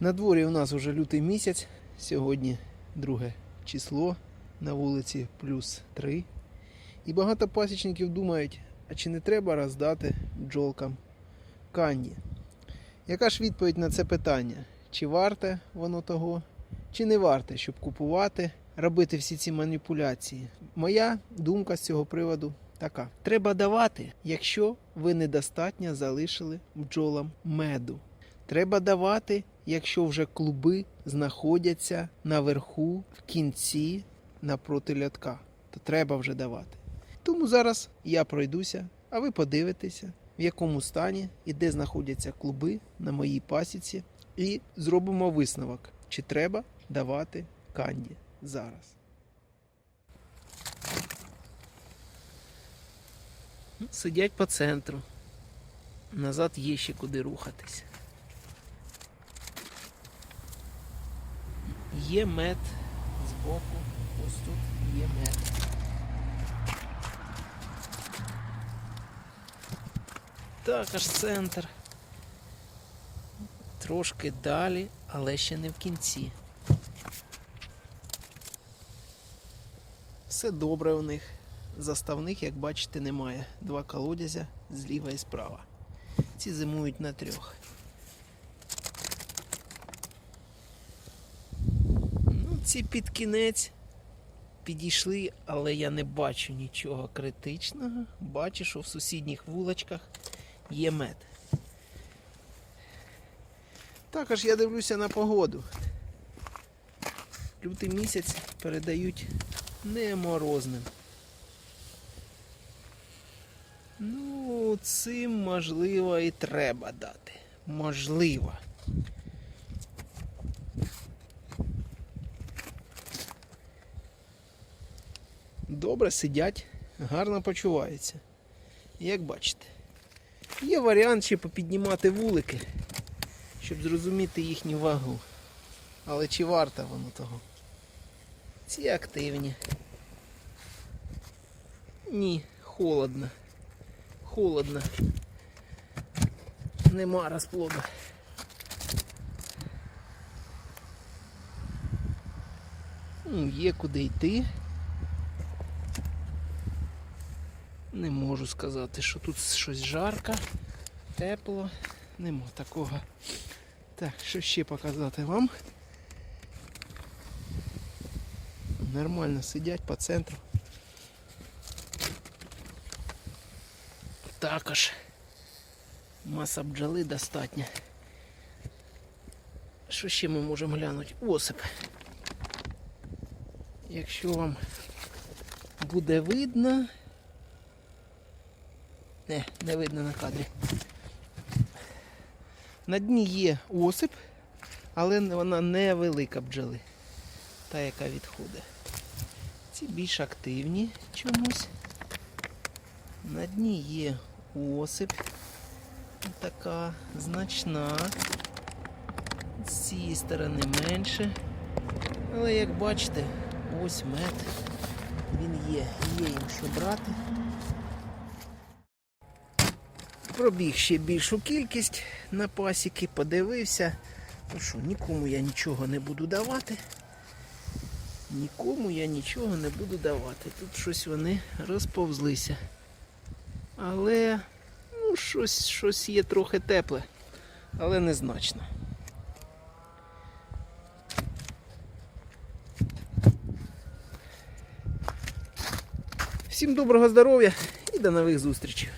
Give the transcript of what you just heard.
На дворі у нас вже лютий місяць. Сьогодні друге число. На вулиці плюс 3. І багато пасічників думають, а чи не треба роздати бджолкам канді? Яка ж відповідь на це питання? Чи варте воно того, чи не варте, щоб купувати, робити всі ці маніпуляції? Моя думка з цього приводу така: треба давати, якщо ви недостатньо залишили бджолам меду. Треба давати, якщо вже клуби знаходяться наверху, в кінці, напроти льотка. То треба вже давати. Тому зараз я пройдуся, а ви подивитеся, в якому стані і де знаходяться клуби на моїй пасіці, і зробимо висновок, чи треба давати канді зараз. Сидять по центру. Назад є ще куди рухатись. Є мед збоку, ось тут є мед. Також центр. Трошки далі, але ще не в кінці. Все добре у них. Заставних, як бачите, немає. Два колодязя зліва і справа. Ці зимують на трьох. Ці під кінець підійшли, але я не бачу нічого критичного. Бачу, що в сусідніх вулочках є мед. Також я дивлюся на погоду. Лютий місяць передають не морозним. Ну, цим можливо і треба дати. Можливо. Добре сидять, гарно почуваються. Як бачите. Є варіант ще попіднімати вулики, щоб зрозуміти їхню вагу. Але чи варто воно того? Ці активні. Ні, холодно. Холодно. Нема розплоду. Ну, Є куди йти. Не можу сказати, що тут щось жарко, тепло. Нема такого. Так, що ще показати вам? Нормально сидять по центру. Також маса бджоли достатня. Що ще ми можемо глянути? Осип. Якщо вам буде видно. Не, не видно на кадрі. На дні є осип, але вона невелика бджоли. Та, яка відходить. Ці більш активні чомусь. На дні є осип. Така значна. З цієї сторони менше. Але як бачите, ось мед. Він є, є їм що брати. Пробіг ще більшу кількість на пасіки, подивився. Ну що, нікому я нічого не буду давати. Нікому я нічого не буду давати. Тут щось вони розповзлися. Але ну, щось, щось є трохи тепле, але незначно. Всім доброго здоров'я і до нових зустрічей.